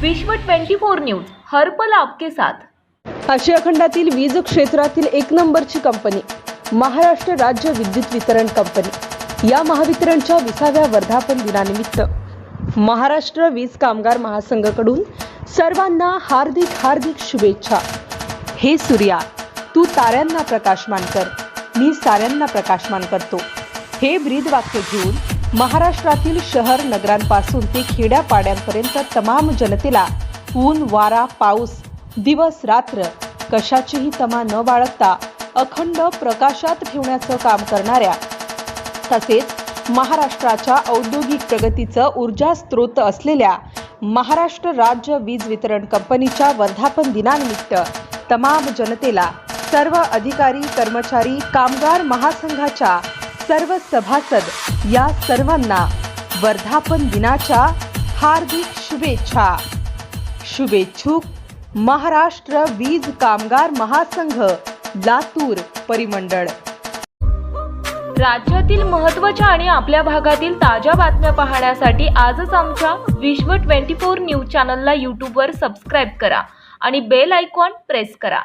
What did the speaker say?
विश्व 24 न्यूज हर्पल आपके साथ. आशिया खंडातील वीज क्षेत्रातील एक नंबरची कंपनी महाराष्ट्र राज्य विद्युत वितरण कंपनी. या महावितरणच्या विसाव्या वर्धापन दिनानिमित्त महाराष्ट्र वीज कामगार महासंघकडून सर्वांना हार्दिक हार्दिक शुभेच्छा. हे सूर्या तू ताऱ्यांना प्रकाशमान कर मी साऱ्यांना प्रकाशमान करतो. हे ब्रीद वाक्य घेऊन महाराष्ट्रातील शहर नगरांपासून ते खेड्यापाड्यांपर्यंत तमाम जनतेला ऊन वारा पाऊस दिवस रात्र कशाचीही तमा न बाळगता अखंड प्रकाशात ठेवण्याचं काम करणाऱ्या तसेच महाराष्ट्राच्या औद्योगिक प्रगतीचं ऊर्जा स्रोत असलेल्या महाराष्ट्र राज्य वीज वितरण कंपनीच्या वर्धापन दिनानिमित्त तमाम जनतेला सर्व अधिकारी कर्मचारी कामगार महासंघाच्या सर्व सभासद या सर्वांना वर्धापन दिनाच्या हार्दिक शुभेच्छा. शुभेच्छुक महाराष्ट्र वीज कामगार महासंघ लातूर परिमंडळ. राज्यातील महत्त्वाच्या आणि आपल्या भागातील ताज्या बातम्या पाहण्यासाठी आजच आमच्या विश्व 24 न्यूज चॅनलला यूट्यूबवर सबस्क्राईब करा आणि बेल आयकॉन प्रेस करा.